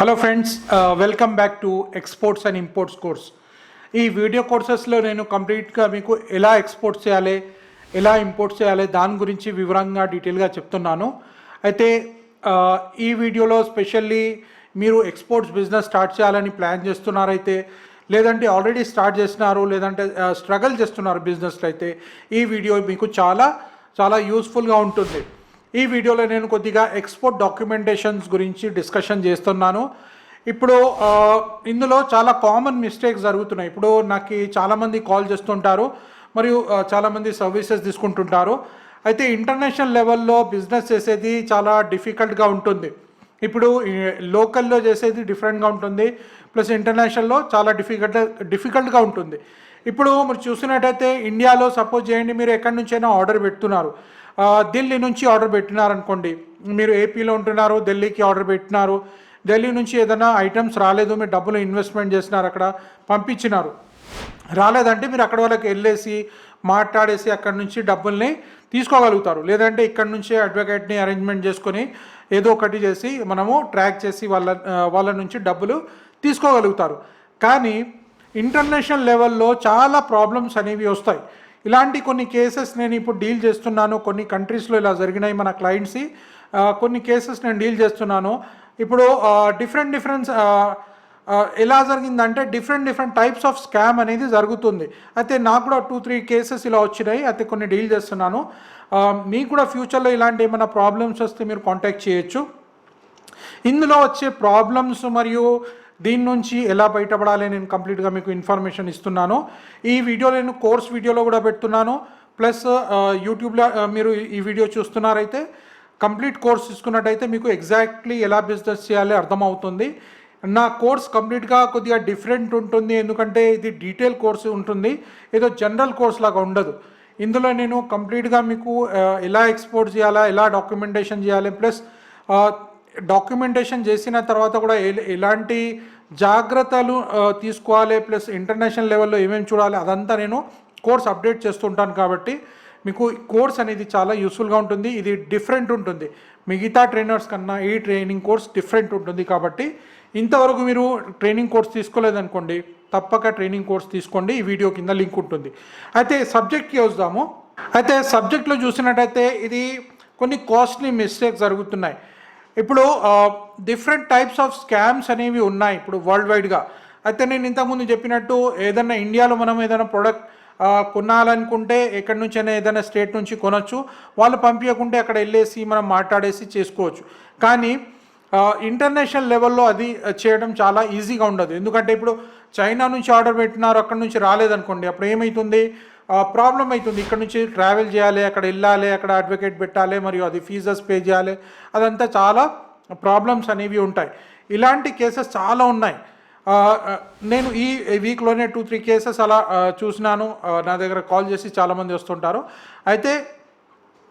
Hello friends welcome back to exports and imports course ఈ video కోర్సెస్లో నేను కంప్లీట్గా మీకు ఎలా ఎక్స్పోర్ట్ చేయాలి ఎలా ఇంపోర్ట్ చేయాలి దాని గురించి వివరంగా డీటెయిల్గా చెప్తున్నాను. అయితే ఈ వీడియోలో స్పెషల్లీ మీరు ఎక్స్పోర్ట్స్ బిజినెస్ స్టార్ట్ చేయాలని ప్లాన్ చేస్తున్నారైతే లేదంటే ఆల్రెడీ స్టార్ట్ చేసినారు లేదంటే స్ట్రగల్ చేస్తున్నారు బిజినెస్లో అయితే ఈ వీడియో మీకు చాలా చాలా యూస్ఫుల్గా ఉంటుంది. ఈ వీడియోలో నేను కొద్దిగా ఎక్స్పోర్ట్ డాక్యుమెంటేషన్స్ గురించి డిస్కషన్ చేస్తున్నాను. ఇప్పుడు ఇందులో చాలా కామన్ మిస్టేక్స్ జరుగుతున్నాయి. ఇప్పుడు నాకు చాలామంది కాల్ చేస్తుంటారు మరియు చాలామంది సర్వీసెస్ తీసుకుంటుంటారు. అయితే ఇంటర్నేషనల్ లెవెల్లో బిజినెస్ చేసేది చాలా డిఫికల్ట్గా ఉంటుంది. ఇప్పుడు లోకల్లో చేసేది డిఫరెంట్గా ఉంటుంది ప్లస్ ఇంటర్నేషనల్లో చాలా డిఫికల్ట్ డిఫికల్ట్గా ఉంటుంది. ఇప్పుడు మీరు చూసినట్టయితే ఇండియాలో సపోజ్ చేయండి మీరు ఎక్కడి నుంచైనా ఆర్డర్ పెడుతున్నారు. ఢిల్లీ నుంచి ఆర్డర్ పెట్టినారు అనుకోండి మీరు ఏపీలో ఉంటున్నారు ఢిల్లీకి ఆర్డర్ పెట్టినారు. ఢిల్లీ నుంచి ఏదైనా ఐటమ్స్ రాలేదు మీరు డబ్బులు ఇన్వెస్ట్మెంట్ చేసినారు అక్కడ పంపించినారు. రాలేదంటే మీరు అక్కడ వాళ్ళకి వెళ్ళేసి మాట్లాడేసి అక్కడ నుంచి డబ్బుల్ని తీసుకోగలుగుతారు. లేదంటే ఇక్కడ నుంచే అడ్వకేట్ని అరేంజ్మెంట్ చేసుకొని ఏదో ఒకటి చేసి మనము ట్రాక్ చేసి వాళ్ళ వాళ్ళ నుంచి డబ్బులు తీసుకోగలుగుతారు. కానీ ఇంటర్నేషనల్ లెవెల్లో చాలా ప్రాబ్లమ్స్ అనేవి వస్తాయి. ఇలాంటి కొన్ని కేసెస్ నేను ఇప్పుడు డీల్ చేస్తున్నాను. కొన్ని కంట్రీస్లో ఇలా జరిగినాయి మన క్లయింట్స్ కొన్ని కేసెస్ నేను డీల్ చేస్తున్నాను. ఇప్పుడు డిఫరెంట్ డిఫరెన్స్ ఎలా జరిగిందంటే different different types of scam అనేది జరుగుతుంది. అయితే నాకు కూడా టూ త్రీ కేసెస్ ఇలా వచ్చినాయి. అయితే కొన్ని డీల్ చేస్తున్నాను. మీకు కూడా ఫ్యూచర్లో ఇలాంటి ఏమైనా ప్రాబ్లమ్స్ వస్తే మీరు కాంటాక్ట్ చేయొచ్చు. ఇందులో వచ్చే ప్రాబ్లమ్స్ మరియు దీని నుంచి ఎలా బయటపడాలి నేను కంప్లీట్గా మీకు ఇన్ఫర్మేషన్ ఇస్తున్నాను. ఈ వీడియో నేను కోర్స్ వీడియోలో కూడా పెడుతున్నాను. ప్లస్ యూట్యూబ్లో మీరు ఈ వీడియో చూస్తున్నారైతే కంప్లీట్ కోర్స్ తీసుకున్నట్టయితే మీకు ఎగ్జాక్ట్లీ ఎలా బిజినెస్ చేయాలి అర్థమవుతుంది. నా కోర్స్ కంప్లీట్గా కొద్దిగా డిఫరెంట్ ఉంటుంది. ఎందుకంటే ఇది డీటెయిల్ కోర్స్ ఉంటుంది. ఏదో జనరల్ కోర్స్ లాగా ఉండదు. ఇందులో నేను కంప్లీట్గా మీకు ఎలా ఎక్స్పోర్ట్ చేయాలా ఎలా డాక్యుమెంటేషన్ చేయాలి ప్లస్ డాక్యుమెంటేషన్ చేసిన తర్వాత కూడా ఎలాంటి జాగ్రత్తలు తీసుకోవాలి ప్లస్ ఇంటర్నేషనల్ లెవెల్లో ఏమేమి చూడాలి అదంతా నేను కోర్స్ అప్డేట్ చేస్తుంటాను కాబట్టి మీకు కోర్స్ అనేది చాలా యూస్ఫుల్గా ఉంటుంది. ఇది డిఫరెంట్ ఉంటుంది. మిగతా ట్రైనర్స్ కన్నా ఈ ట్రైనింగ్ కోర్స్ డిఫరెంట్ ఉంటుంది కాబట్టి ఇంతవరకు మీరు ట్రైనింగ్ కోర్స్ తీసుకోలేదనుకోండి తప్పక ట్రైనింగ్ కోర్స్ తీసుకోండి. ఈ వీడియో కింద లింక్ ఉంటుంది. అయితే సబ్జెక్ట్కి వద్దాము అయితే సబ్జెక్ట్లో చూసినట్టయితే ఇది కొన్ని కాస్ట్లీ మిస్టేక్స్ జరుగుతున్నాయి. ఇప్పుడు డిఫరెంట్ టైప్స్ ఆఫ్ స్కామ్స్ అనేవి ఉన్నాయి ఇప్పుడు వరల్డ్ వైడ్గా అయితే నేను ఇంతకుముందు చెప్పినట్టు ఏదైనా ఇండియాలో మనం ఏదైనా ప్రోడక్ట్ కొనాలనుకుంటే ఎక్కడి నుంచైనా ఏదైనా స్టేట్ నుంచి కొనొచ్చు. వాళ్ళు పంపించకుంటే అక్కడ వెళ్ళేసి మనం మాట్లాడేసి చేసుకోవచ్చు. కానీ ఇంటర్నేషనల్ లెవెల్లో అది చేయడం చాలా ఈజీగా ఉండదు. ఎందుకంటే ఇప్పుడు చైనా నుంచి ఆర్డర్ పెట్టినారు అక్కడ నుంచి రాలేదనుకోండి అప్పుడు ఏమవుతుంది ప్రాబ్లం అవుతుంది. ఇక్కడ నుంచి ట్రావెల్ చేయాలి అక్కడ వెళ్ళాలి అక్కడ అడ్వకేట్ పెట్టాలి మరియు అది ఫీజెస్ పే చేయాలి. అదంతా చాలా ప్రాబ్లమ్స్ అనేవి ఉంటాయి. ఇలాంటి కేసెస్ చాలా ఉన్నాయి. నేను ఈ వీక్లోనే టూ త్రీ కేసెస్ అలా చూసినాను. నా దగ్గర కాల్ చేసి చాలామంది వస్తుంటారు. అయితే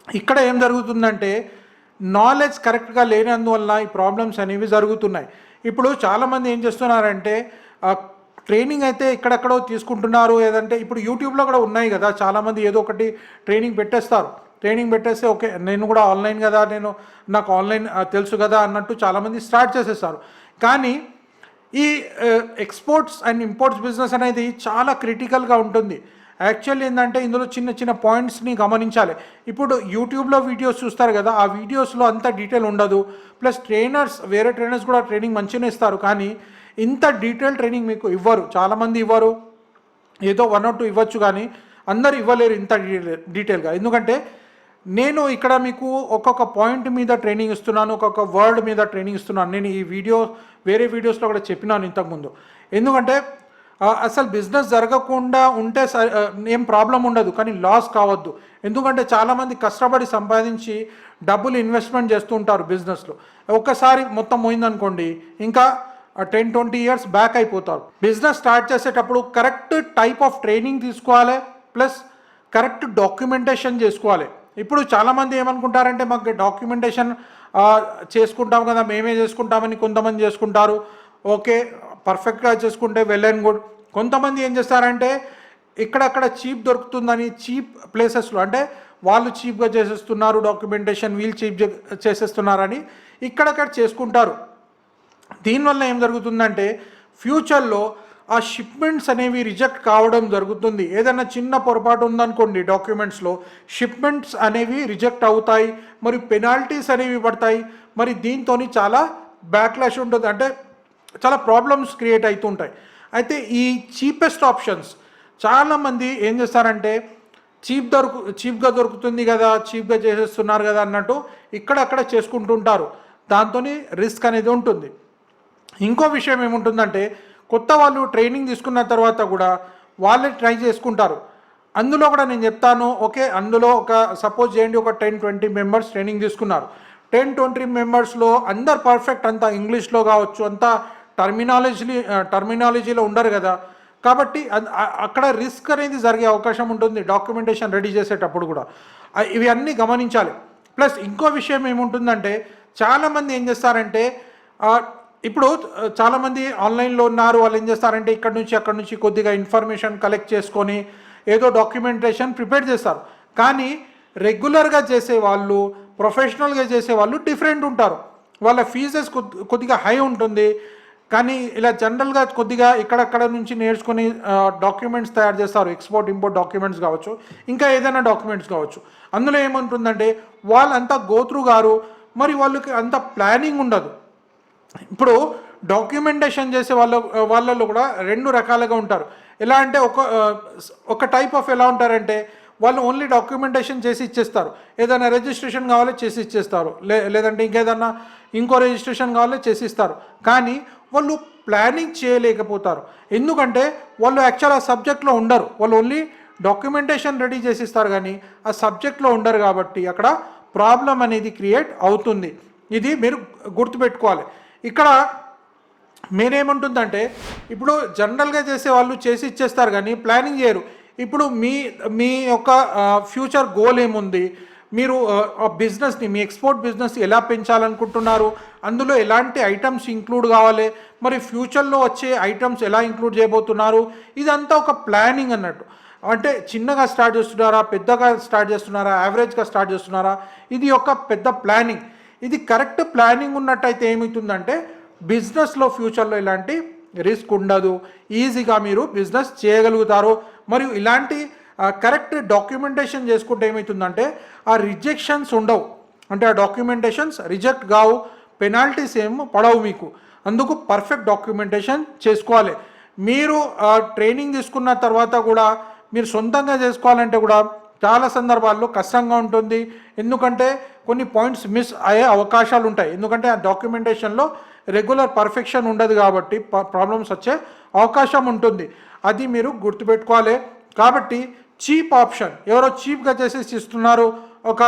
ఇక్కడ ఏం జరుగుతుందంటే నాలెడ్జ్ కరెక్ట్గా లేనందువల్ల ఈ ప్రాబ్లమ్స్ అనేవి జరుగుతున్నాయి. ఇప్పుడు చాలామంది ఏం చేస్తున్నారంటే ట్రైనింగ్ అయితే ఇక్కడెక్కడో తీసుకుంటున్నారు. ఏదంటే ఇప్పుడు యూట్యూబ్లో కూడా ఉన్నాయి కదా చాలామంది ఏదో ఒకటి ట్రైనింగ్ పెట్టేస్తారు. ట్రైనింగ్ పెట్టేస్తే ఓకే నేను కూడా ఆన్లైన్ కదా నేను నాకు ఆన్లైన్ తెలుసు కదా అన్నట్టు చాలామంది స్టార్ట్ చేసేస్తారు కానీ ఈ ఎక్స్పోర్ట్స్ అండ్ ఇంపోర్ట్స్ బిజినెస్ అనేది చాలా క్రిటికల్గా ఉంటుంది. యాక్చువల్లీ ఏంటంటే ఇందులో చిన్న చిన్న పాయింట్స్ని గమనించాలి. ఇప్పుడు యూట్యూబ్లో వీడియోస్ చూస్తారు కదా ఆ వీడియోస్లో అంత డీటెయిల్ ఉండదు. ప్లస్ ట్రైనర్స్ వేరే ట్రైనర్స్ కూడా ట్రైనింగ్ మంచిగానే ఇస్తారు. కానీ ఇంత డీటెయిల్ ట్రైనింగ్ మీకు ఇవ్వరు. చాలామంది ఇవ్వరు. ఏదో వన్ ఆర్ టూ ఇవ్వచ్చు కానీ అందరు ఇవ్వలేరు ఇంత డీటెయిల్ డీటెయిల్గా. ఎందుకంటే నేను ఇక్కడ మీకు ఒక్కొక్క పాయింట్ మీద ట్రైనింగ్ ఇస్తున్నాను ఒక్కొక్క వర్డ్ మీద ట్రైనింగ్ ఇస్తున్నాను. నేను ఈ వీడియో వేరే వీడియోస్లో కూడా చెప్పినాను ఇంతకుముందు. ఎందుకంటే అసలు బిజినెస్ జరగకుండా ఉంటే ఏం ప్రాబ్లం ఉండదు కానీ లాస్ కావద్దు. ఎందుకంటే చాలామంది కష్టపడి సంపాదించి డబ్బులు ఇన్వెస్ట్మెంట్ చేస్తూ ఉంటారు బిజినెస్లో. ఒక్కసారి మొత్తం పోయిందనుకోండి ఇంకా టెన్ ట్వంటీ ఇయర్స్ బ్యాక్ అయిపోతారు. బిజినెస్ స్టార్ట్ చేసేటప్పుడు కరెక్ట్ టైప్ ఆఫ్ ట్రైనింగ్ తీసుకోవాలి ప్లస్ కరెక్ట్ డాక్యుమెంటేషన్ చేసుకోవాలి. ఇప్పుడు చాలామంది ఏమనుకుంటారంటే మాకు డాక్యుమెంటేషన్ చేసుకుంటాం కదా మేమే చేసుకుంటామని కొంతమంది చేసుకుంటారు. ఓకే పర్ఫెక్ట్గా చేసుకుంటే వెల్ అండ్ గుడ్ కొంతమంది ఏం చేస్తారంటే ఇక్కడక్కడ చీప్ దొరుకుతుందని చీప్ ప్లేసెస్లో అంటే వాళ్ళు చీప్గా చేసేస్తున్నారు డాక్యుమెంటేషన్ వీళ్ళు చీప్ చేసేస్తున్నారని ఇక్కడక్కడ చేసుకుంటారు. దీనివల్ల ఏం జరుగుతుందంటే ఫ్యూచర్లో ఆ షిప్మెంట్స్ అనేవి రిజెక్ట్ కావడం జరుగుతుంది. ఏదైనా చిన్న పొరపాటు ఉందనుకోండి డాక్యుమెంట్స్లో షిప్మెంట్స్ అనేవి రిజెక్ట్ అవుతాయి మరి పెనాల్టీస్ అనేవి పడతాయి మరి దీంతో చాలా బ్యాక్లాష్ ఉంటుంది. అంటే చాలా ప్రాబ్లమ్స్ క్రియేట్ అవుతుంటాయి అయితే ఈ చీపెస్ట్ ఆప్షన్స్ చాలామంది ఏం చేస్తారంటే చీప్ దొరుకు చీప్గా దొరుకుతుంది కదా చీప్గా చేసేస్తున్నారు కదా అన్నట్టు ఇక్కడక్కడ చేసుకుంటుంటారు. దాంతో రిస్క్ అనేది ఉంటుంది. ఇంకో విషయం ఏముంటుందంటే కొత్త వాళ్ళు ట్రైనింగ్ తీసుకున్న తర్వాత కూడా వాళ్ళే ట్రై చేసుకుంటారు. అందులో కూడా నేను చెప్తాను ఓకే అందులో ఒక సపోజ్ చేయండి ఒక టెన్ ట్వంటీ మెంబర్స్ ట్రైనింగ్ తీసుకున్నారు. టెన్ ట్వంటీ మెంబర్స్లో అందరు పర్ఫెక్ట్ అంతా ఇంగ్లీష్లో కావచ్చు అంతా టర్మినాలజీ టర్మినాలజీలో ఉండరు కదా. కాబట్టి అక్కడ రిస్క్ అనేది జరిగే అవకాశం ఉంటుంది డాక్యుమెంటేషన్ రెడీ చేసేటప్పుడు కూడా. ఇవి అన్నీ గమనించాలి. ప్లస్ ఇంకో విషయం ఏముంటుందంటే చాలామంది ఏం చేస్తారంటే ఇప్పుడు చాలామంది ఆన్లైన్లో ఉన్నారు. వాళ్ళు ఏం చేస్తారంటే ఇక్కడ నుంచి అక్కడ నుంచి కొద్దిగా ఇన్ఫర్మేషన్ కలెక్ట్ చేసుకొని ఏదో డాక్యుమెంటేషన్ ప్రిపేర్ చేస్తారు. కానీ రెగ్యులర్గా చేసే వాళ్ళు ప్రొఫెషనల్గా చేసే వాళ్ళు డిఫరెంట్ ఉంటారు. వాళ్ళ ఫీజెస్ కొద్దిగా హై ఉంటుంది. కానీ ఇలా జనరల్గా కొద్దిగా ఇక్కడక్కడ నుంచి నేర్చుకుని డాక్యుమెంట్స్ తయారు చేస్తారు. ఎక్స్పోర్ట్ ఇంపోర్ట్ డాక్యుమెంట్స్ కావచ్చు ఇంకా ఏదైనా డాక్యుమెంట్స్ కావచ్చు. అందులో ఏముంటుందంటే వాళ్ళంతా గోత్రు గారు మరి వాళ్ళకి అంత ప్లానింగ్ ఉండదు. ఇప్పుడు డాక్యుమెంటేషన్ చేసే వాళ్ళ వాళ్ళలో కూడా రెండు రకాలుగా ఉంటారు. ఎలా అంటే ఒక ఒక టైప్ ఆఫ్ ఎలా ఉంటారంటే వాళ్ళు ఓన్లీ డాక్యుమెంటేషన్ చేసి ఇచ్చేస్తారు. ఏదైనా రిజిస్ట్రేషన్ కావాలో చేసి ఇచ్చేస్తారు. లే లేదంటే ఇంకేదన్నా ఇంకో రిజిస్ట్రేషన్ కావాలో చేసి ఇస్తారు. కానీ వాళ్ళు ప్లానింగ్ చేయలేకపోతారు. ఎందుకంటే వాళ్ళు యాక్చువల్ ఆ సబ్జెక్ట్లో ఉండరు. వాళ్ళు ఓన్లీ డాక్యుమెంటేషన్ రెడీ చేసిస్తారు కానీ ఆ సబ్జెక్ట్లో ఉండరు కాబట్టి అక్కడ ప్రాబ్లం అనేది క్రియేట్ అవుతుంది. ఇది మీరు గుర్తుపెట్టుకోవాలి. ఇక్కడ మీరేముంటుందంటే ఇప్పుడు జనరల్గా చేసే వాళ్ళు చేసి ఇచ్చేస్తారు కానీ ప్లానింగ్ చేయరు. ఇప్పుడు మీ మీ యొక్క ఫ్యూచర్ గోల్ ఏముంది? మీరు ఆ బిజినెస్ని మీ ఎక్స్పోర్ట్ బిజినెస్ ఎలా పెంచాలనుకుంటున్నారు? అందులో ఎలాంటి ఐటమ్స్ ఇంక్లూడ్ కావాలి? మరి ఫ్యూచర్లో వచ్చే ఐటమ్స్ ఎలా ఇంక్లూడ్ చేయబోతున్నారు? ఇదంతా ఒక ప్లానింగ్ అన్నట్టు. అంటే చిన్నగా స్టార్ట్ చేస్తున్నారా? పెద్దగా స్టార్ట్ చేస్తున్నారా? యావరేజ్గా స్టార్ట్ చేస్తున్నారా? ఇది ఒక పెద్ద ప్లానింగ్. ఇది కరెక్ట్ ప్లానింగ్ ఉన్నట్టయితే ఏమవుతుందంటే బిజినెస్లో ఫ్యూచర్లో ఇలాంటి రిస్క్ ఉండదు. ఈజీగా మీరు బిజినెస్ చేయగలుగుతారు. మరియు ఇలాంటి కరెక్ట్ డాక్యుమెంటేషన్ చేసుకుంటే ఏమవుతుందంటే ఆ రిజెక్షన్స్ ఉండవు. అంటే ఆ డాక్యుమెంటేషన్స్ రిజెక్ట్ కావు. పెనాల్టీస్ ఏం పడవు మీకు. అందుకు పర్ఫెక్ట్ డాక్యుమెంటేషన్ చేసుకోవాలి. మీరు ట్రైనింగ్ తీసుకున్న తర్వాత కూడా మీరు సొంతంగా చేసుకోవాలంటే కూడా చాలా సందర్భాల్లో కష్టంగా ఉంటుంది. ఎందుకంటే కొన్ని పాయింట్స్ మిస్ అయ్యే అవకాశాలు ఉంటాయి. ఎందుకంటే ఆ డాక్యుమెంటేషన్లో రెగ్యులర్ పర్ఫెక్షన్ ఉండదు కాబట్టి ప్రాబ్లమ్స్ వచ్చే అవకాశం ఉంటుంది. అది మీరు గుర్తుపెట్టుకోవాలి. కాబట్టి చీప్ ఆప్షన్. ఎవరో చీప్గా చేసేసి ఇస్తున్నారు. ఒక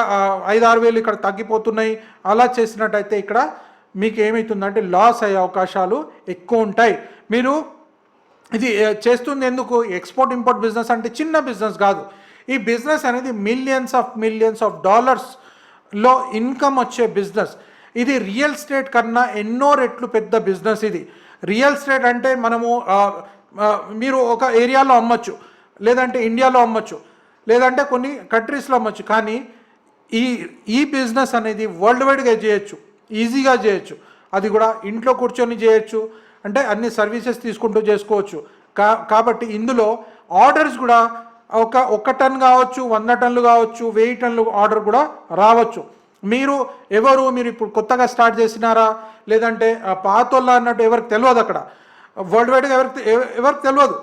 ఐదు ఆరు వేలు ఇక్కడ తగ్గిపోతున్నాయి. అలా చేసినట్టయితే ఇక్కడ మీకు ఏమవుతుందంటే లాస్ అయ్యే అవకాశాలు ఎక్కువ ఉంటాయి. మీరు ఇది చేస్తుంది ఎందుకు? ఎక్స్పోర్ట్ ఇంపోర్ట్ బిజినెస్ అంటే చిన్న బిజినెస్ కాదు. ఈ బిజినెస్ అనేది మిలియన్స్ ఆఫ్ మిలియన్స్ ఆఫ్ డాలర్స్లో ఇన్కమ్ వచ్చే బిజినెస్. ఇది రియల్ ఎస్టేట్ కన్నా ఎన్నో రెట్లు పెద్ద బిజినెస్ ఇది. రియల్ ఎస్టేట్ అంటే మనము మీరు ఒక ఏరియాలో అమ్మచ్చు లేదంటే ఇండియాలో అమ్మచ్చు లేదంటే కొన్ని కంట్రీస్లో అమ్మచ్చు. కానీ ఈ ఈ బిజినెస్ అనేది వరల్డ్ వైడ్గా చేయొచ్చు ఈజీగా చేయొచ్చు. అది కూడా ఇంట్లో కూర్చొని చేయొచ్చు అంటే అన్ని సర్వీసెస్ తీసుకుంటూ చేసుకోవచ్చు. కా కాబట్టి ఇందులో ఆర్డర్స్ కూడా ఒక ఒక టన్ కావచ్చు వంద టన్లు కావచ్చు వెయ్యి టన్లు ఆర్డర్ కూడా రావచ్చు. మీరు ఎవరు మీరు ఇప్పుడు కొత్తగా స్టార్ట్ చేసినారా? లేదంటే పాతోళ్ళ అన్నట్టు ఎవరికి తెలియదు అక్కడ? వరల్డ్ వైడ్గా ఎవరికి ఎవరికి తెలియదు.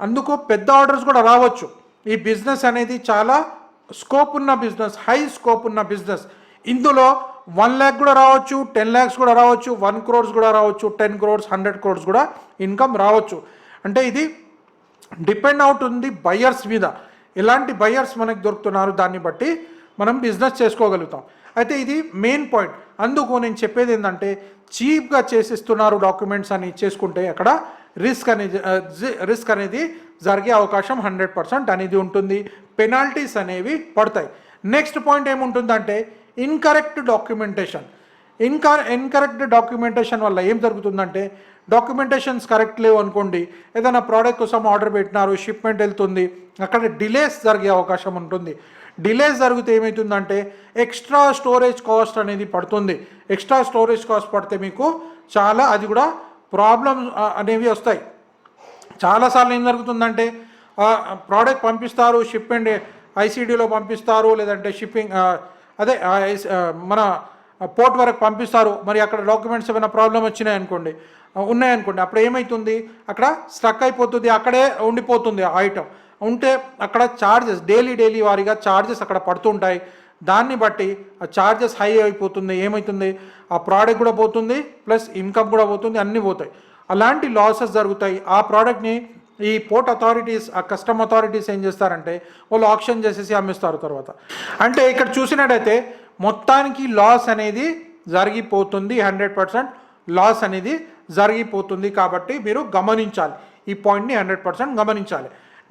అందుకు పెద్ద ఆర్డర్స్ కూడా రావచ్చు. ఈ బిజినెస్ అనేది చాలా స్కోప్ ఉన్న బిజినెస్ హై స్కోప్ ఉన్న బిజినెస్. ఇందులో వన్ ల్యాక్ కూడా రావచ్చు టెన్ ల్యాక్స్ కూడా రావచ్చు వన్ క్రోర్స్ కూడా రావచ్చు టెన్ క్రోర్స్ హండ్రెడ్ క్రోర్స్ కూడా ఇన్కమ్ రావచ్చు. అంటే ఇది డిపెండ్ అవుతుంది బయ్యర్స్ మీద. ఎలాంటి బయ్యర్స్ మనకు దొరుకుతున్నారు? దాన్ని బట్టి మనం బిజినెస్ చేసుకోగలుగుతాం. అయితే ఇది మెయిన్ పాయింట్. అందుకు నేను చెప్పేది ఏంటంటే చీప్గా చేసిస్తున్నారు డాక్యుమెంట్స్ అని చేసుకుంటే అక్కడ రిస్క్ అనేది రిస్క్ అనేది జరిగే అవకాశం హండ్రెడ్ పర్సెంట్ అనేది ఉంటుంది. పెనాల్టీస్ అనేవి పడతాయి. నెక్స్ట్ పాయింట్ ఏముంటుందంటే ఇన్కరెక్ట్ డాక్యుమెంటేషన్ ఇన్కర్ ఇన్కరెక్ట్ డాక్యుమెంటేషన్ వల్ల ఏం జరుగుతుందంటే డాక్యుమెంటేషన్స్ కరెక్ట్ లేవు అనుకోండి ఏదైనా ప్రోడక్ట్ కోసం ఆర్డర్ పెట్టినారు షిప్మెంట్ వెళ్తుంది అక్కడ డిలేస్ జరిగే అవకాశం ఉంటుంది. డిలేస్ జరిగితే ఏమవుతుందంటే ఎక్స్ట్రా స్టోరేజ్ కాస్ట్ అనేది పడుతుంది. ఎక్స్ట్రా స్టోరేజ్ కాస్ట్ పడితే మీకు చాలా అది కూడా ప్రాబ్లమ్స్ అనేవి వస్తాయి. చాలాసార్లు ఏం జరుగుతుందంటే ప్రోడక్ట్ పంపిస్తారు షిప్ అండ్ ఐసీడీలో పంపిస్తారు లేదంటే షిప్పింగ్ అదే మన పోర్ట్ వరకు పంపిస్తారు. మరి అక్కడ డాక్యుమెంట్స్ ఏమైనా ప్రాబ్లం వచ్చినాయి అనుకోండి ఉన్నాయనుకోండి. అప్పుడు ఏమవుతుంది అక్కడ స్ట్రక్ అయిపోతుంది. అక్కడే ఉండిపోతుంది ఆ ఐటమ్ ఉంటే అక్కడ ఛార్జెస్ డైలీ డైలీ వారీగా ఛార్జెస్ అక్కడ పడుతుంటాయి. దాన్ని బట్టి ఆ ఛార్జెస్ హై అయిపోతుంది. ఏమవుతుంది ఆ ప్రోడక్ట్ కూడా పోతుంది ప్లస్ ఇన్కమ్ కూడా పోతుంది అన్నీ పోతాయి. అలాంటి లాసెస్ జరుగుతాయి. ఆ ప్రోడక్ట్ని ఈ పోర్ట్ అథారిటీస్ ఆ కస్టమ్ అథారిటీస్ ఏం చేస్తారంటే వాళ్ళు ఆప్షన్ చేసేసి అమ్మిస్తారు తర్వాత. అంటే ఇక్కడ చూసినట్టయితే మొత్తానికి లాస్ అనేది జరిగిపోతుంది హండ్రెడ్ పర్సెంట్ లాస్ అనేది జరిగిపోతుంది కాబట్టి మీరు గమనించాలి. ఈ పాయింట్ని హండ్రెడ్ పర్సెంట్ గమనించాలి.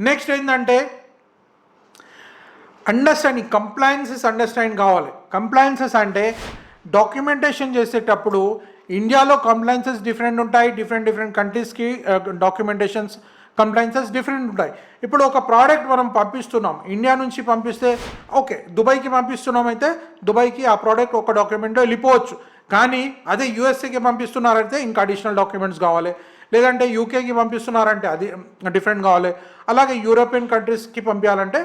నెక్స్ట్ ఏంటంటే అండర్స్టాండింగ్ కంప్లయన్సెస్ అండర్స్టాండ్ కావాలి. కంప్లయన్సెస్ అంటే డాక్యుమెంటేషన్ చేసేటప్పుడు ఇండియాలో కంప్లయన్సెస్ డిఫరెంట్ ఉంటాయి డిఫరెంట్ డిఫరెంట్ కంట్రీస్కి డాక్యుమెంటేషన్స్ కంప్లైన్సెస్ డిఫరెంట్ ఉంటాయి. ఇప్పుడు ఒక ప్రోడక్ట్ మనం పంపిస్తున్నాం ఇండియా నుంచి పంపిస్తే ఓకే దుబాయ్కి పంపిస్తున్నాం అయితే దుబాయ్కి ఆ ప్రోడక్ట్ ఒక డాక్యుమెంట్ వెళ్ళిపోవచ్చు. కానీ అదే యూఎస్ఏకి పంపిస్తున్నారంటే ఇంకా అడిషనల్ డాక్యుమెంట్స్ కావాలి. లేదంటే యూకేకి పంపిస్తున్నారంటే అది డిఫరెంట్ కావాలి. అలాగే యూరోపియన్ కంట్రీస్కి పంపించాలంటే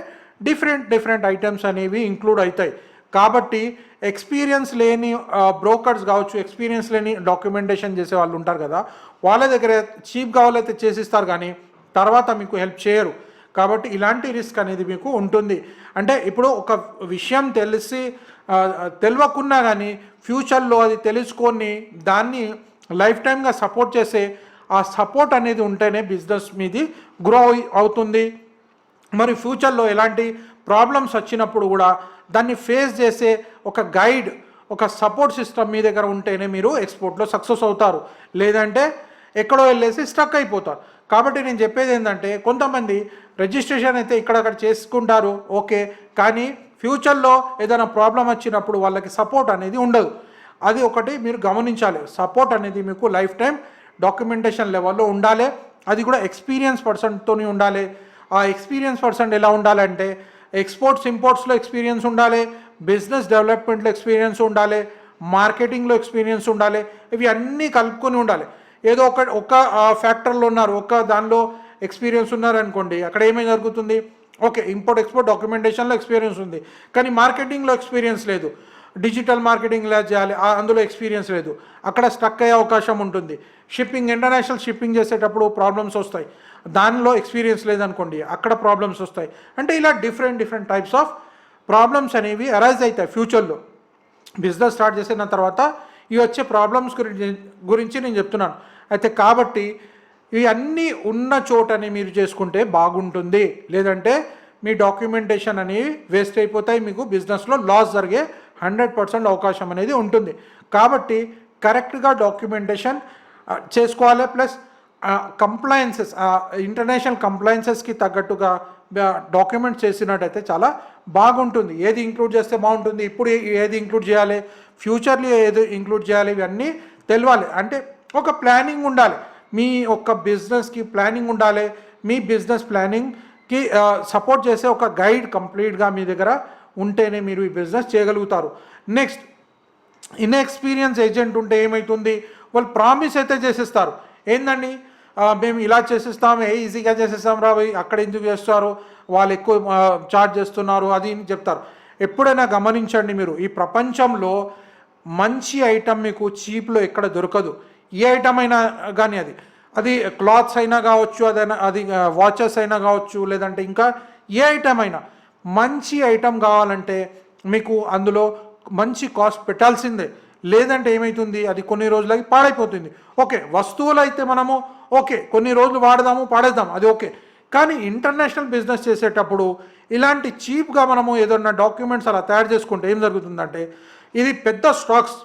డిఫరెంట్ డిఫరెంట్ ఐటమ్స్ అనేవి ఇంక్లూడ్ అవుతాయి. కాబట్టి ఎక్స్పీరియన్స్ లేని బ్రోకర్స్ కావచ్చు ఎక్స్పీరియన్స్ లేని డాక్యుమెంటేషన్ చేసే వాళ్ళు ఉంటారు కదా వాళ్ళ దగ్గర చీప్ కావాలైతే చేసిస్తారు కానీ తర్వాత మీకు హెల్ప్ చేయరు. కాబట్టి ఇలాంటి రిస్క్ అనేది మీకు ఉంటుంది. అంటే ఇప్పుడు ఒక విషయం తెలిసి తెలియకున్నా కానీ ఫ్యూచర్లో అది తెలుసుకొని దాన్ని లైఫ్ టైమ్గా సపోర్ట్ చేసే ఆ సపోర్ట్ అనేది ఉంటేనే బిజినెస్ మీది గ్రో అవుతుంది. మరి ఫ్యూచర్లో ఎలాంటి ప్రాబ్లమ్స్ వచ్చినప్పుడు కూడా దాన్ని ఫేస్ చేసే ఒక గైడ్ ఒక సపోర్ట్ సిస్టమ్ మీ దగ్గర ఉంటేనే మీరు ఎక్స్పోర్ట్లో సక్సెస్ అవుతారు. లేదంటే ఎక్కడో వెళ్ళేసి స్టక్ అయిపోతారు. కాబట్టి నేను చెప్పేది ఏంటంటే కొంతమంది రిజిస్ట్రేషన్ అయితే ఇక్కడక్కడ చేసుకుంటారు ఓకే. కానీ ఫ్యూచర్లో ఏదైనా ప్రాబ్లం వచ్చినప్పుడు వాళ్ళకి సపోర్ట్ అనేది ఉండదు. అది ఒకటి మీరు గమనించాలి. సపోర్ట్ అనేది మీకు లైఫ్ టైం డాక్యుమెంటేషన్ లెవెల్లో ఉండాలి. అది కూడా ఎక్స్పీరియన్స్ పర్సన్తో ఉండాలి. ఆ ఎక్స్పీరియన్స్ పర్సన్ ఎలా ఉండాలంటే ఎక్స్పోర్ట్స్ ఇంపోర్ట్స్లో ఎక్స్పీరియన్స్ ఉండాలి. బిజినెస్ డెవలప్మెంట్లో ఎక్స్పీరియన్స్ ఉండాలి. మార్కెటింగ్లో ఎక్స్పీరియన్స్ ఉండాలి. ఇవి అన్నీ కలుపుకొని ఉండాలి. ఏదో ఒక ఒక ఫ్యాక్టర్లో ఉన్నారు. ఒక దానిలో ఎక్స్పీరియన్స్ ఉన్నారనుకోండి అక్కడ ఏమేమి జరుగుతుంది? ఓకే ఇంపోర్ట్ ఎక్స్పోర్ట్ డాక్యుమెంటేషన్లో ఎక్స్పీరియన్స్ ఉంది. కానీ మార్కెటింగ్లో ఎక్స్పీరియన్స్ లేదు. డిజిటల్ మార్కెటింగ్ ఎలా చేయాలి ఆ- అందులో ఎక్స్పీరియన్స్ లేదు. అక్కడ స్టక్ అయ్యే అవకాశం ఉంటుంది. షిప్పింగ్ ఇంటర్నేషనల్ షిప్పింగ్ చేసేటప్పుడు ప్రాబ్లమ్స్ వస్తాయి. దానిలో ఎక్స్పీరియన్స్ లేదనుకోండి అక్కడ ప్రాబ్లమ్స్ వస్తాయి. అంటే ఇలా different different types of problems అనేవి అరైజ్ అవుతాయి ఫ్యూచర్లో బిజినెస్ స్టార్ట్ చేసిన తర్వాత ఇవి వచ్చే ప్రాబ్లమ్స్ గురించి గురించి నేను చెప్తున్నాను. అయితే కాబట్టి ఇవన్నీ ఉన్న చోటని మీరు చేసుకుంటే బాగుంటుంది. లేదంటే మీ డాక్యుమెంటేషన్ అనేవి వేస్ట్ అయిపోతాయి. మీకు బిజినెస్లో లాస్ జరిగే హండ్రెడ్ పర్సెంట్ అవకాశం అనేది ఉంటుంది. కాబట్టి కరెక్ట్గా డాక్యుమెంటేషన్ చేసుకోవాలి. ప్లస్ కంప్లయన్సెస్ ఇంటర్నేషనల్ కంప్లయన్సెస్కి తగ్గట్టుగా డాక్యుమెంట్ చేసినట్టయితే చాలా బాగుంటుంది. ఏది ఇంక్లూడ్ చేస్తే బాగుంటుంది? ఇప్పుడు ఏది ఇంక్లూడ్ చేయాలి? ఫ్యూచర్లో ఏది ఇంక్లూడ్ చేయాలి? ఇవన్నీ తెలియాలి అంటే ఒక ప్లానింగ్ ఉండాలి. మీ ఒక్క బిజినెస్కి ప్లానింగ్ ఉండాలి. మీ బిజినెస్ ప్లానింగ్కి సపోర్ట్ చేసే ఒక గైడ్ కంప్లీట్గా మీ దగ్గర ఉంటేనే మీరు ఈ బిజినెస్ చేయగలుగుతారు. నెక్స్ట్ ఇన్ఎక్స్పీరియన్స్ ఏజెంట్ ఉంటే ఏమవుతుంది వాళ్ళు ప్రామిస్ అయితే చేసేస్తారు. ఏందండి? మేము ఇలా చేసేస్తాం ఏ ఈజీగా చేసేస్తాం రా అక్కడ ఎందుకు చేస్తారు? వాళ్ళు ఎక్కువ చార్జ్ చేస్తున్నారు అది చెప్తారు. ఎప్పుడైనా గమనించండి మీరు ఈ ప్రపంచంలో మంచి ఐటమ్ మీకు చీప్లో ఎక్కడ దొరకదు. ఏ ఐటమ్ అయినా కానీ అది. అది క్లాత్స్ అయినా కావచ్చు అదైనా అది వాచెస్ అయినా కావచ్చు లేదంటే ఇంకా ఏ ఐటమ్ అయినా. మంచి ఐటమ్ కావాలంటే మీకు అందులో మంచి కాస్ట్ పెట్టాల్సిందే. లేదంటే ఏమవుతుంది అది కొన్ని రోజులకి పాడైపోతుంది. ఓకే వస్తువులు అయితే మనము ఓకే కొన్ని రోజులు వాడదాము పాడేద్దాం అది ఓకే. కానీ ఇంటర్నేషనల్ బిజినెస్ చేసేటప్పుడు ఇలాంటి చీప్గా మనము ఏదన్నా డాక్యుమెంట్స్ అలా తయారు చేసుకుంటే ఏం జరుగుతుందంటే ఇది పెద్ద స్టాక్స్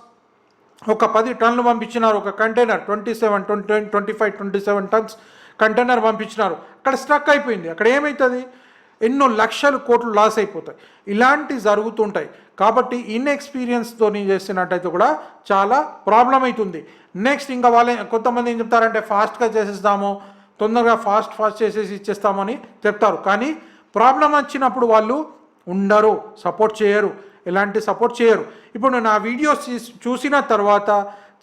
ఒక పది టన్నులు పంపించినారు ఒక container twenty seven twenty twenty five twenty seven tons container పంపించినారు. అక్కడ స్ట్రక్ అయిపోయింది. అక్కడ ఏమవుతుంది ఎన్నో లక్షలు కోట్లు లాస్ అయిపోతాయి. ఇలాంటి జరుగుతుంటాయి. కాబట్టి ఇన్ఎక్స్పీరియన్స్తో చేసినట్టయితే కూడా చాలా ప్రాబ్లం అవుతుంది. నెక్స్ట్ ఇంకా వాళ్ళే కొంతమంది ఏం చెప్తారంటే ఫాస్ట్గా చేసేస్తాము తొందరగా ఫాస్ట్ ఫాస్ట్ చేసేసి ఇచ్చేస్తామని చెప్తారు. కానీ ప్రాబ్లం వచ్చినప్పుడు వాళ్ళు ఉండరు సపోర్ట్ చేయరు. ఎలాంటి సపోర్ట్ చేయరు. ఇప్పుడు నా వీడియోస్ చూసి- చూసిన తర్వాత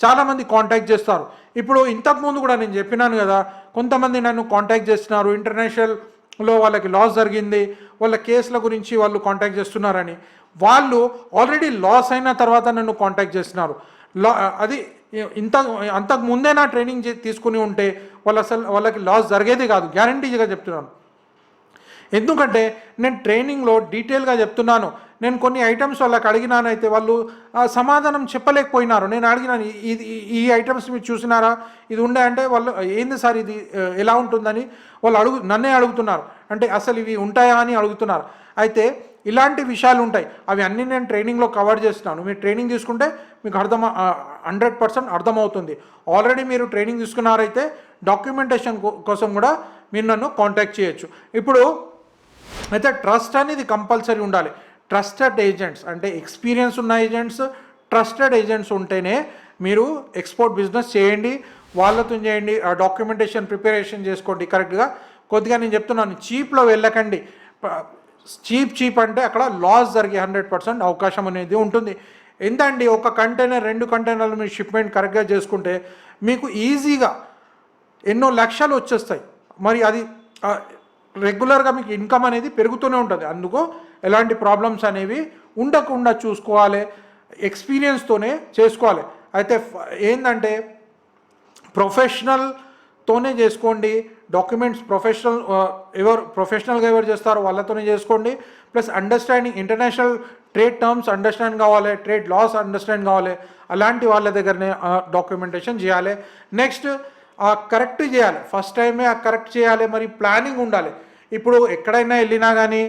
చాలామంది కాంటాక్ట్ చేస్తారు. ఇప్పుడు ఇంతకుముందు కూడా నేను చెప్పినాను కదా కొంతమంది నన్ను కాంటాక్ట్ చేస్తున్నారు ఇంటర్నేషనల్లో వాళ్ళకి లాస్ జరిగింది వాళ్ళ కేసుల గురించి వాళ్ళు కాంటాక్ట్ చేస్తున్నారని. వాళ్ళు ఆల్రెడీ లాస్ అయిన తర్వాత నన్ను కాంటాక్ట్ చేస్తున్నారు. లా అది ఇంత అంతకు ముందే నా ట్రైనింగ్ తీసుకుని ఉంటే వాళ్ళు అసలు వాళ్ళకి లాస్ జరిగేది కాదు. గ్యారంటీగా చెప్తున్నాను. ఎందుకంటే నేను ట్రైనింగ్లో డీటెయిల్గా చెప్తున్నాను. నేను కొన్ని ఐటమ్స్ వాళ్ళకి అడిగినానైతే వాళ్ళు సమాధానం చెప్పలేకపోయినారు. నేను అడిగినాను "ఈ- ఇది ఈ- ఐటమ్స్ మీరు చూసినారా? ఇది ఉండే అంటే వాళ్ళు ఏంది సార్ ఇది ఎలా ఉంటుందని? వాళ్ళు అడుగు నన్నే అడుగుతున్నారు. అంటే అసలు ఇవి ఉంటాయా అని అడుగుతున్నారు. అయితే ఇలాంటి విషయాలు ఉంటాయి. అవి అన్నీ నేను ట్రైనింగ్లో కవర్ చేస్తున్నాను. మీరు ట్రైనింగ్ తీసుకుంటే మీకు అర్థం హండ్రెడ్ పర్సెంట్ అర్థమవుతుంది. ఆల్రెడీ మీరు ట్రైనింగ్ తీసుకున్నారైతే డాక్యుమెంటేషన్ కోసం కూడా మీరు నన్ను కాంటాక్ట్ చేయొచ్చు. ఇప్పుడు అయితే ట్రస్ట్ అనేది కంపల్సరీ ఉండాలి. ట్రస్టెడ్ ఏజెంట్స్ అంటే ఎక్స్పీరియన్స్ ఉన్న ఏజెంట్స్ ట్రస్టెడ్ ఏజెంట్స్ ఉంటేనే మీరు ఎక్స్పోర్ట్ బిజినెస్ చేయండి వాళ్ళతో చేయండి డాక్యుమెంటేషన్ ప్రిపరేషన్ చేసుకోండి కరెక్ట్గా. కొద్దిగా నేను చెప్తున్నాను చీప్లో వెళ్ళకండి. చీప్ చీప్ అంటే అక్కడ లాస్ జరిగే హండ్రెడ్ పర్సెంట్ అవకాశం అనేది ఉంటుంది. ఎంతండి ఒక కంటైనర్ రెండు కంటైనర్లు మీరు షిప్మెంట్ కరెక్ట్గా చేసుకుంటే మీకు ఈజీగా ఎన్నో లక్షలు వచ్చేస్తాయి. మరి అది రెగ్యులర్గా మీకు ఇన్కమ్ అనేది పెరుగుతూనే ఉంటుంది. అందుకు ఎలాంటి ప్రాబ్లమ్స్ అనేవి ఉండకుండా చూసుకోవాలి. ఎక్స్పీరియన్స్తోనే చేసుకోవాలి. అయితే ఏంటంటే ప్రొఫెషనల్తోనే చేసుకోండి. డాక్యుమెంట్స్ ప్రొఫెషనల్ ఎవరు ప్రొఫెషనల్గా ఎవరు చేస్తారో వాళ్ళతోనే చేసుకోండి. Plus understanding international trade terms understand కావాలి ట్రేడ్ లాస్ అండర్స్టాండ్ కావాలి. అలాంటి వాళ్ళ దగ్గరనే డాక్యుమెంటేషన్ చేయాలి. నెక్స్ట్ కరెక్ట్ చేయాలి. ఫస్ట్ టైమే ఆ కరెక్ట్ చేయాలి. మరి ప్లానింగ్ ఉండాలి. ఇప్పుడు ఎక్కడైనా వెళ్ళినా కానీ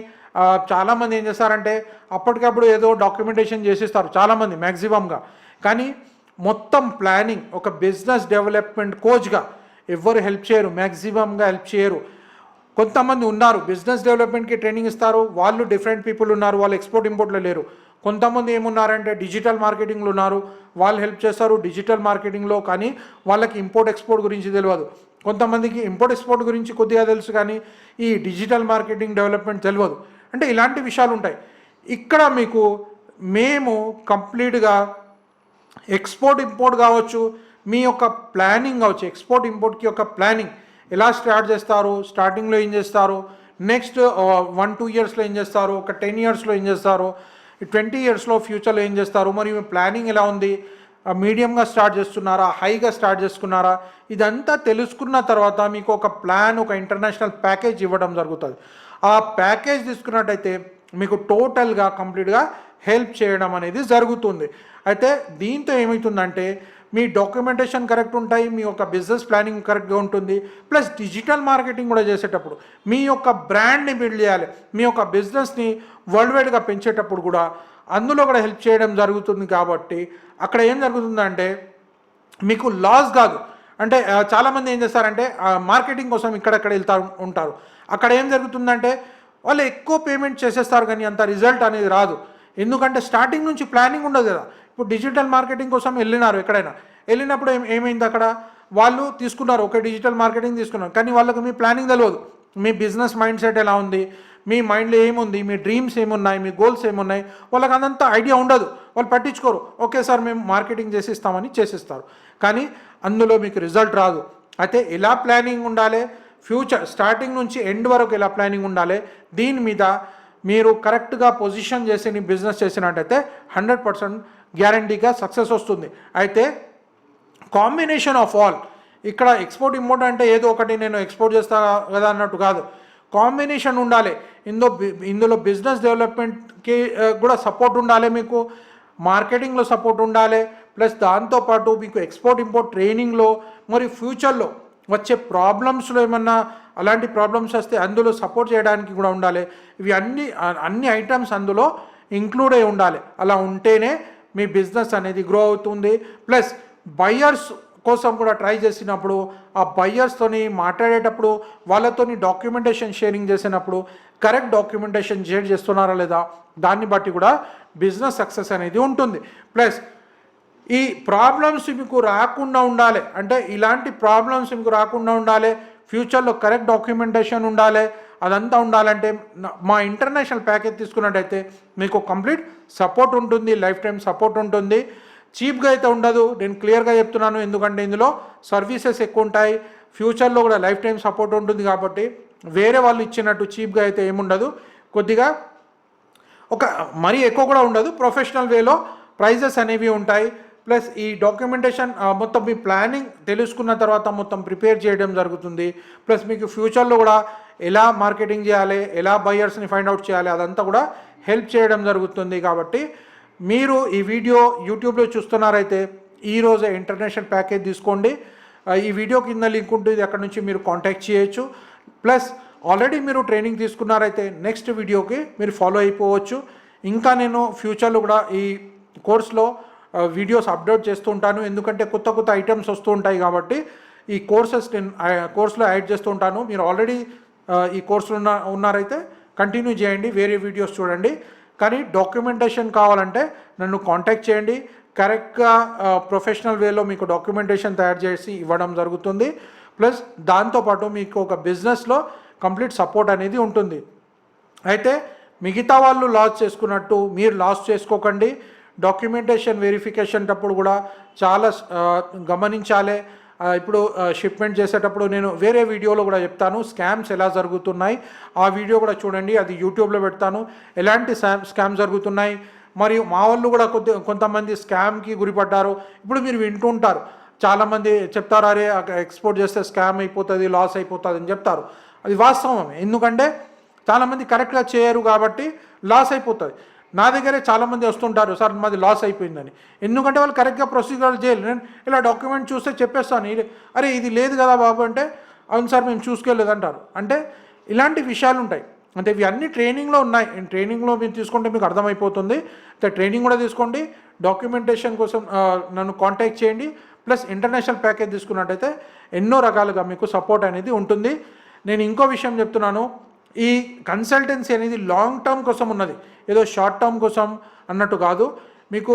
చాలామంది ఏం చేస్తారంటే అప్పటికప్పుడు ఏదో డాక్యుమెంటేషన్ చేసిస్తారు చాలామంది మ్యాక్సిమంగా కానీ మొత్తం ప్లానింగ్ ఒక బిజినెస్ డెవలప్మెంట్ కోచ్గా ఎవ్వరు హెల్ప్ చేయరు మ్యాక్సిమంగా హెల్ప్ చేయరు. కొంతమంది ఉన్నారు బిజినెస్ డెవలప్మెంట్కి ట్రైనింగ్ ఇస్తారు వాళ్ళు డిఫరెంట్ పీపుల్ ఉన్నారు వాళ్ళు ఎక్స్పోర్ట్ ఇంపోర్ట్లో లేరు. కొంతమంది ఏమున్నారంటే డిజిటల్ మార్కెటింగ్లో ఉన్నారు వాళ్ళు హెల్ప్ చేస్తారు డిజిటల్ మార్కెటింగ్లో కానీ వాళ్ళకి ఇంపోర్ట్ ఎక్స్పోర్ట్ గురించి తెలియదు. కొంతమందికి ఇంపోర్ట్ ఎక్స్పోర్ట్ గురించి కొద్దిగా తెలుసు కానీ ఈ డిజిటల్ మార్కెటింగ్ డెవలప్మెంట్ తెలియదు అంటే ఇలాంటి విషయాలు ఉంటాయి. ఇక్కడ మీకు మేము కంప్లీట్గా ఎక్స్పోర్ట్ ఇంపోర్ట్ కావచ్చు మీ యొక్క ప్లానింగ్ కావచ్చు ఎక్స్పోర్ట్ ఇంపోర్ట్కి యొక్క ప్లానింగ్ ఎలా స్టార్ట్ చేస్తారు స్టార్టింగ్లో ఏం చేస్తారు నెక్స్ట్ వన్ టూ ఇయర్స్లో ఏం చేస్తారు ఒక టెన్ ఇయర్స్లో ఏం చేస్తారు ట్వంటీ ఇయర్స్లో ఫ్యూచర్లో ఏం చేస్తారు మరి మీ ప్లానింగ్ ఎలా ఉంది మీడియంగా స్టార్ట్ చేస్తున్నారా? హైగా స్టార్ట్ చేసుకున్నారా? ఇదంతా తెలుసుకున్న తర్వాత మీకు ఒక ప్లాన్ ఒక ఇంటర్నేషనల్ ప్యాకేజ్ ఇవ్వడం జరుగుతుంది. ఆ ప్యాకేజ్ తీసుకున్నట్టయితే మీకు టోటల్గా కంప్లీట్గా హెల్ప్ చేయడం అనేది జరుగుతుంది. అయితే దీంతో ఏమవుతుందంటే మీ డాక్యుమెంటేషన్ కరెక్ట్ ఉంటాయి మీ యొక్క బిజినెస్ ప్లానింగ్ కరెక్ట్గా ఉంటుంది ప్లస్ డిజిటల్ మార్కెటింగ్ కూడా చేసేటప్పుడు మీ యొక్క బ్రాండ్ని బిల్డ్ చేయాలి మీ యొక్క బిజినెస్ని వరల్డ్ వైడ్గా పెంచేటప్పుడు కూడా అందులో కూడా హెల్ప్ చేయడం జరుగుతుంది కాబట్టి అక్కడ ఏం జరుగుతుందంటే మీకు లాస్ కాదు. అంటే చాలామంది ఏం చేస్తారంటే మార్కెటింగ్ కోసం ఇక్కడక్కడ వెళ్తారు ఉంటారు. అక్కడ ఏం జరుగుతుందంటే వాళ్ళు ఎక్కువ పేమెంట్ చేసేస్తారు కానీ అంత రిజల్ట్ అనేది రాదు. ఎందుకంటే స్టార్టింగ్ నుంచి ప్లానింగ్ ఉండదు కదా. ఇప్పుడు డిజిటల్ మార్కెటింగ్ కోసం వెళ్ళినారు ఎక్కడైనా. వెళ్ళినప్పుడు ఏం ఏమైంది అక్కడ? వాళ్ళు తీసుకున్నారు ఒకే డిజిటల్ మార్కెటింగ్ తీసుకున్నారు. కానీ వాళ్ళకి మీ ప్లానింగ్ తెలియదు మీ బిజినెస్ మైండ్ సెట్ ఎలా ఉంది? మీ మైండ్లో ఏముంది? మీ డ్రీమ్స్ ఏమున్నాయి? మీ గోల్స్ ఏమున్నాయి? వాళ్ళకి అదంతా ఐడియా ఉండదు. వాళ్ళు పట్టించుకోరు. ఓకే సార్ మేము మార్కెటింగ్ చేసిస్తామని చేసిస్తారు. కానీ అందులో మీకు రిజల్ట్ రాదు. అయితే ఎలా ప్లానింగ్ ఉండాలి? ఫ్యూచర్ స్టార్టింగ్ నుంచి ఎండ్ వరకు ఎలా ప్లానింగ్ ఉండాలి? దీని మీద మీరు కరెక్ట్గా పొజిషన్ చేసి బిజినెస్ చేసినట్టయితే హండ్రెడ్ పర్సెంట్ గ్యారంటీగా సక్సెస్ వస్తుంది. అయితే కాంబినేషన్ ఆఫ్ ఆల్ ఇక్కడ ఎక్స్పోర్ట్ ఇంపోర్ట్ అంటే ఏదో ఒకటి నేను ఎక్స్పోర్ట్ చేస్తా కదా అన్నట్టు కాదు. కాంబినేషన్ ఉండాలి. ఇందులో ఇందులో బిజినెస్ డెవలప్మెంట్కి కూడా సపోర్ట్ ఉండాలి మీకు. మార్కెటింగ్లో సపోర్ట్ ఉండాలి. ప్లస్ దాంతోపాటు మీకు ఎక్స్పోర్ట్ ఇంపోర్ట్ ట్రైనింగ్లో మరి ఫ్యూచర్లో వచ్చే ప్రాబ్లమ్స్లో ఏమన్నా అలాంటి ప్రాబ్లమ్స్ వస్తే అందులో సపోర్ట్ చేయడానికి కూడా ఉండాలి. ఇవి అన్ని అన్ని ఐటమ్స్ అందులో ఇంక్లూడ్ అయి ఉండాలి. అలా ఉంటేనే మీ బిజినెస్ అనేది గ్రో అవుతుంది. ప్లస్ బయ్యర్స్ కోసం కూడా ట్రై చేసినప్పుడు ఆ బయ్యర్స్తోని మాట్లాడేటప్పుడు వాళ్ళతోని డాక్యుమెంటేషన్ షేరింగ్ చేసినప్పుడు కరెక్ట్ డాక్యుమెంటేషన్ షేర్ చేస్తున్నారా లేదా దాన్ని బట్టి కూడా బిజినెస్ సక్సెస్ అనేది ఉంటుంది. ప్లస్ ఈ ప్రాబ్లమ్స్ మీకు రాకుండా ఉండాలి. అంటే ఇలాంటి ప్రాబ్లమ్స్ మీకు రాకుండా ఉండాలి. ఫ్యూచర్లో కరెక్ట్ డాక్యుమెంటేషన్ ఉండాలి. అదంతా ఉండాలంటే మా ఇంటర్నేషనల్ ప్యాకేజ్ తీసుకున్నట్టయితే మీకు కంప్లీట్ సపోర్ట్ ఉంటుంది లైఫ్ టైం సపోర్ట్ ఉంటుంది. చీప్గా అయితే ఉండదు. నేను క్లియర్గా చెప్తున్నాను. ఎందుకంటే ఇందులో సర్వీసెస్ ఎక్కువ ఉంటాయి ఫ్యూచర్లో కూడా లైఫ్ టైం సపోర్ట్ ఉంటుంది కాబట్టి వేరే వాళ్ళు ఇచ్చినట్టు చీప్గా అయితే ఏముండదు. కొద్దిగా ఒక మరీ ఎక్కువ కూడా ఉండదు. ప్రొఫెషనల్ వేలో ప్రైజెస్ అనేవి ఉంటాయి. ప్లస్ ఈ డాక్యుమెంటేషన్ మొత్తం మీ ప్లానింగ్ తెలుసుకున్న తర్వాత మొత్తం ప్రిపేర్ చేయడం జరుగుతుంది. ప్లస్ మీకు ఫ్యూచర్లో కూడా ఎలా మార్కెటింగ్ చేయాలి ఎలా బయర్స్ని ఫైండ్ అవుట్ చేయాలి అదంతా కూడా హెల్ప్ చేయడం జరుగుతుంది కాబట్టి మీరు ఈ వీడియో యూట్యూబ్లో చూస్తున్నారైతే ఈరోజే ఇంటర్నేషనల్ ప్యాకేజ్ తీసుకోండి. ఈ వీడియో కింద లింక్ ఉంటుంది అక్కడ నుంచి మీరు కాంటాక్ట్ చేయొచ్చు. ప్లస్ ఆల్రెడీ మీరు ట్రైనింగ్ తీసుకున్నారైతే నెక్స్ట్ వీడియోకి మీరు ఫాలో అయిపోవచ్చు. ఇంకా నేను ఫ్యూచర్లో కూడా ఈ కోర్స్లో వీడియోస్ అప్లోడ్ చేస్తూ ఉంటాను. ఎందుకంటే కొత్త కొత్త ఐటమ్స్ వస్తూ ఉంటాయి కాబట్టి ఈ కోర్సెస్ నేను కోర్స్లో యాడ్ చేస్తూ ఉంటాను. మీరు ఆల్రెడీ ఈ కోర్సులో ఉన్న ఉన్నారైతే కంటిన్యూ చేయండి. వేరే వీడియోస్ చూడండి. కానీ డాక్యుమెంటేషన్ కావాలంటే నన్ను కాంటాక్ట్ చేయండి. కరెక్ట్గా ప్రొఫెషనల్ వేలో మీకు డాక్యుమెంటేషన్ తయారు చేసి ఇవ్వడం జరుగుతుంది. ప్లస్ దాంతోపాటు మీకు ఒక బిజినెస్లో కంప్లీట్ సపోర్ట్ అనేది ఉంటుంది. అయితే మిగతా వాళ్ళు లాస్ చేసుకున్నట్టు మీరు లాస్ చేసుకోకండి. డాక్యుమెంటేషన్ వెరిఫికేషన్ అప్పుడు కూడా చాలా గమనించాలి. ఇప్పుడు షిప్మెంట్ చేసేటప్పుడు నేను వేరే వీడియోలో కూడా చెప్తాను. స్కామ్స్ ఎలా జరుగుతున్నాయి? ఆ వీడియో కూడా చూడండి. అది యూట్యూబ్లో పెడతాను. ఎలాంటి స్కామ్ స్కామ్ జరుగుతున్నాయి? మరియు మా వాళ్ళు కూడా కొద్ది కొంతమంది స్కామ్కి గురిపడ్డారు. ఇప్పుడు మీరు వింటుంటారు చాలామంది చెప్తారు అరే ఎక్స్పోర్ట్ చేస్తే స్కామ్ అయిపోతుంది లాస్ అయిపోతుంది అని చెప్తారు. అది వాస్తవమే. ఎందుకంటే చాలామంది కరెక్ట్గా చేయరు కాబట్టి లాస్ అయిపోతుంది. నా దగ్గరే చాలామంది వస్తుంటారు సార్ మాది లాస్ అయిపోయిందని. ఎందుకంటే వాళ్ళు కరెక్ట్గా ప్రొసీజర్ చేయాలి నేను ఇలా డాక్యుమెంట్ చూస్తే చెప్పేస్తాను అరే ఇది లేదు కదా బాబు అంటే అవును సార్ మేము చూసుకోలేదు అంటారు అంటే ఇలాంటి విషయాలు ఉంటాయి. అంటే ఇవి అన్ని ట్రైనింగ్లో ఉన్నాయి. ట్రైనింగ్లో మీరు తీసుకుంటే మీకు అర్థమైపోతుంది. అయితే ట్రైనింగ్ కూడా తీసుకోండి. డాక్యుమెంటేషన్ కోసం నన్ను కాంటాక్ట్ చేయండి. ప్లస్ ఇంటర్నేషనల్ ప్యాకేజ్ తీసుకున్నట్టయితే ఎన్నో రకాలుగా మీకు సపోర్ట్ అనేది ఉంటుంది. నేను ఇంకో విషయం చెప్తున్నాను. ఈ కన్సల్టెన్సీ అనేది లాంగ్ టర్మ్ కోసం ఉన్నది. ఏదో షార్ట్ టర్మ్ కోసం అన్నట్టు కాదు. మీకు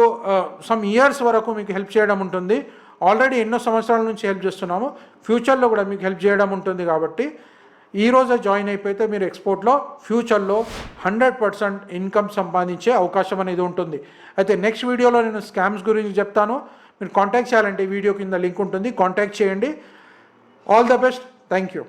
సమ్ ఇయర్స్ వరకు మీకు హెల్ప్ చేయడం ఉంటుంది. ఆల్రెడీ ఎన్నో సంవత్సరాల నుంచి హెల్ప్ చేస్తున్నాము. ఫ్యూచర్లో కూడా మీకు హెల్ప్ చేయడం ఉంటుంది కాబట్టి ఈ రోజే జాయిన్ అయిపోతే మీరు ఎక్స్పోర్ట్లో ఫ్యూచర్లో హండ్రెడ్ పర్సెంట్ ఇన్కమ్ సంపాదించే అవకాశం అనేది ఉంటుంది. అయితే నెక్స్ట్ వీడియోలో నేను స్కామ్స్ గురించి చెప్తాను. మీరు కాంటాక్ట్ చేయాలంటే వీడియో కింద లింక్ ఉంటుంది. కాంటాక్ట్ చేయండి. All the best thank you